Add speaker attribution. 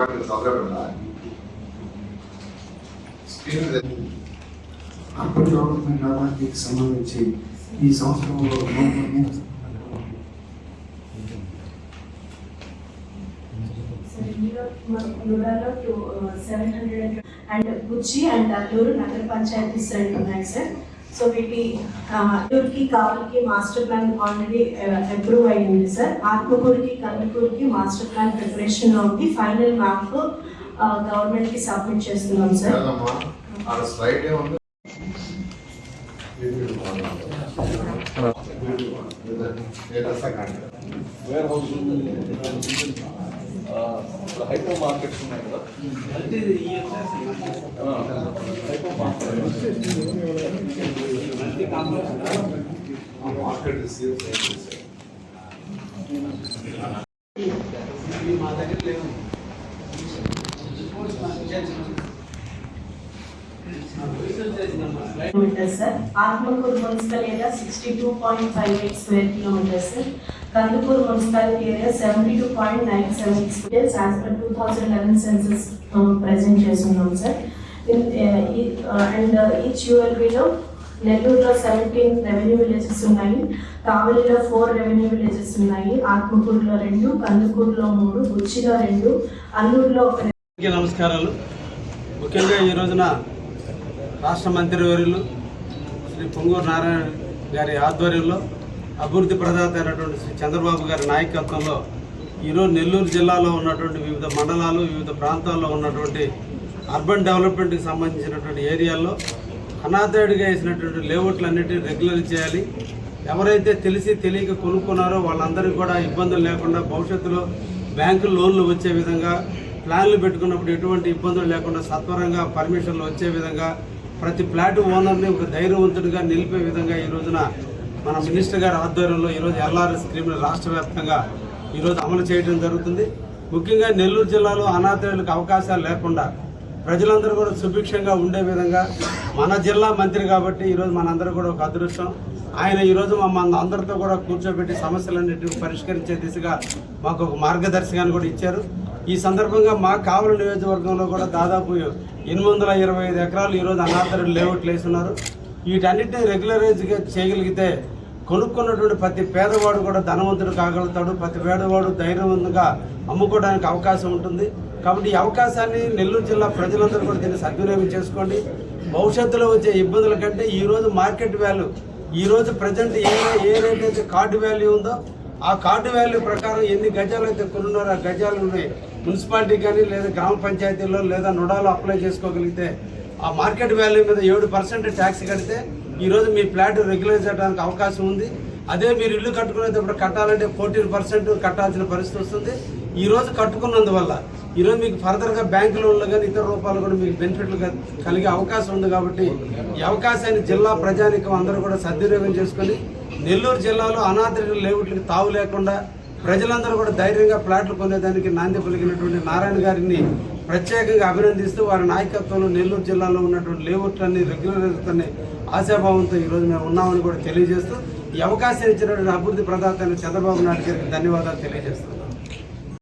Speaker 1: Department చదవకుండా screen
Speaker 2: urban development అథారిటీకి సంబంధించి ఈ సంవత్సరంలో నూతన
Speaker 3: లుడాలో టూ సెవెన్ హండ్రెడ్ అండ్ కుర్చీ అండ్ అల్లూరు నగర పంచాయతీస్ రెండు ఉన్నాయి సార్ సో వీటి ఆ, అల్లూరుకి కావలికి మాస్టర్ ప్లాన్ ఆల్రెడీ అప్రూవ్ అయ్యింది సార్. ఆత్మకూరుకి కందుకూరుకి మాస్టర్ ప్లాన్ ప్రిపరేషన్లో ఉంది. ఫైనల్ మ్యాప్ గవర్నమెంట్కి సబ్మిట్ చేస్తున్నాం సార్.
Speaker 1: స్లైడ్ ఏముంది
Speaker 4: వేర్ హౌస్ హైపర్ మార్కెట్స్ ఉన్నాయి కదా ఆ, hyper market
Speaker 1: market
Speaker 3: kilometres sir. Atmakur municipal area sixty two point five eight square kilometres sir Kandukur municipality area seventy two point nine seven square as per two thousand eleven census present చేస్తున్నాం sir. And each యూఎల్బీలో నెల్లూరులో seventeen revenue villages ఉన్నాయి కావలిలో four revenue villages ఉన్నాయి ఆత్మకూరులో రెండు కందుకూరులో మూడు బుచ్చిలో రెండు అల్లూరులో ఒక
Speaker 5: నమస్కారాలు. ముఖ్యంగా ఈ రోజున రాష్ట్ర మంత్రివర్యులు శ్రీ పొంగూరు నారాయణ గారి ఆధ్వర్యంలో అభివృద్ధి ప్రదాత అయినటువంటి శ్రీ చంద్రబాబు గారి నాయకత్వంలో ఈరోజు నెల్లూరు జిల్లాలో ఉన్నటువంటి వివిధ మండలాలు వివిధ ప్రాంతాల్లో ఉన్నటువంటి అర్బన్ డెవలప్మెంట్కి సంబంధించినటువంటి ఏరియాల్లో అనాథాడిగా వేసినటువంటి లేఅవుట్లన్నిటిని రెగ్యులర్ చేయాలి. ఎవరైతే తెలిసి తెలియక కొనుక్కున్నారో వాళ్ళందరికీ కూడా ఇబ్బందులు లేకుండా భవిష్యత్తులో బ్యాంకు లోన్లు వచ్చే విధంగా ప్లాన్లు పెట్టుకున్నప్పుడు ఎటువంటి ఇబ్బందులు లేకుండా సత్వరంగా పర్మిషన్లు వచ్చే విధంగా ప్రతి ఫ్లాట్ ఓనర్ని ఒక ధైర్యవంతుడిగా నిలిపే విధంగా ఈ రోజున మన మినిస్టర్ గారి ఆధ్వర్యంలో ఈరోజు ఎల్ఆర్ఎస్ స్కీమ్ని రాష్ట్ర వ్యాప్తంగా ఈరోజు అమలు చేయడం జరుగుతుంది. ముఖ్యంగా నెల్లూరు జిల్లాలో అనాథులకు అవకాశాలు లేకుండా ప్రజలందరూ కూడా సుభిక్షంగా ఉండే విధంగా మన జిల్లా మంత్రి కాబట్టి ఈరోజు మనందరూ కూడా ఒక అదృష్టం. ఆయన ఈరోజు మమ్మల్ని అందరితో కూడా కూర్చోబెట్టి సమస్యలన్నింటినీ పరిష్కరించే దిశగా మాకు ఒక మార్గదర్శకాన్ని కూడా ఇచ్చారు. ఈ సందర్భంగా మా కావలి నియోజకవర్గంలో కూడా దాదాపు ఎనిమిది వందల ఇరవై ఐదు ఎకరాలు ఈరోజు అనాథరులు లేఅవుట్లు వేస్తున్నారు వీటన్నిటిని రెగ్యులరైజ్గా చేయగలిగితే కొనుక్కున్నటువంటి ప్రతి పేదవాడు కూడా ధనవంతుడు కాగలుగుతాడు. ప్రతి పేదవాడు ధైర్యవంతంగా అమ్ముకోవడానికి అవకాశం ఉంటుంది. కాబట్టి ఈ అవకాశాన్ని నెల్లూరు జిల్లా ప్రజలందరూ కూడా దీన్ని సద్వినియోగం చేసుకోండి. భవిష్యత్తులో వచ్చే ఇబ్బందుల కంటే ఈరోజు మార్కెట్ వాల్యూ ఈ రోజు ప్రజెంట్ ఏ ఏ రేట్ అయితే కార్డు వాల్యూ ఉందో ఆ కార్డు వాల్యూ ప్రకారం ఎన్ని గజాలు అయితే కొనున్నారో ఆ గజాలు ఉన్నాయి. మున్సిపాలిటీ కానీ లేదా గ్రామ పంచాయతీలో లేదా నుడాలో అప్లై చేసుకోగలిగితే ఆ మార్కెట్ వాల్యూ మీద ఏడు పర్సెంట్ ట్యాక్స్ కడితే ఈరోజు మీ ఫ్లాట్ రెగ్యులైజ్ చేయడానికి అవకాశం ఉంది. అదే మీరు ఇల్లు కట్టుకునేటప్పుడు కట్టాలంటే ఫోర్టీన్ పర్సెంట్ కట్టాల్సిన పరిస్థితి వస్తుంది. ఈ రోజు కట్టుకున్నందువల్ల ఈరోజు మీకు ఫర్దర్గా బ్యాంకు లోన్లు కానీ ఇతర రూపాయలు కూడా మీకు బెనిఫిట్లు కలిగే అవకాశం ఉంది కాబట్టి ఈ అవకాశాన్ని జిల్లా ప్రజానికం అందరూ కూడా సద్వినియోగం చేసుకొని నెల్లూరు జిల్లాలో అనాథరిక లేవుట్లకి తావు లేకుండా ప్రజలందరూ కూడా ధైర్యంగా ప్లాట్లు కొనేదానికి నాంది పలికినటువంటి నారాయణ గారిని ప్రత్యేకంగా అభినందిస్తూ వారి నాయకత్వంలో నెల్లూరు జిల్లాలో ఉన్నటువంటి లేవుట్లన్నీ రెగ్యులర్ని ఆశాభావంతో ఈరోజు మేము ఉన్నామని కూడా తెలియజేస్తూ ఈ అవకాశం ఇచ్చినటువంటి అభివృద్ధి ప్రదాత చంద్రబాబు నాయుడు గారికి ధన్యవాదాలు తెలియజేస్తున్నాం.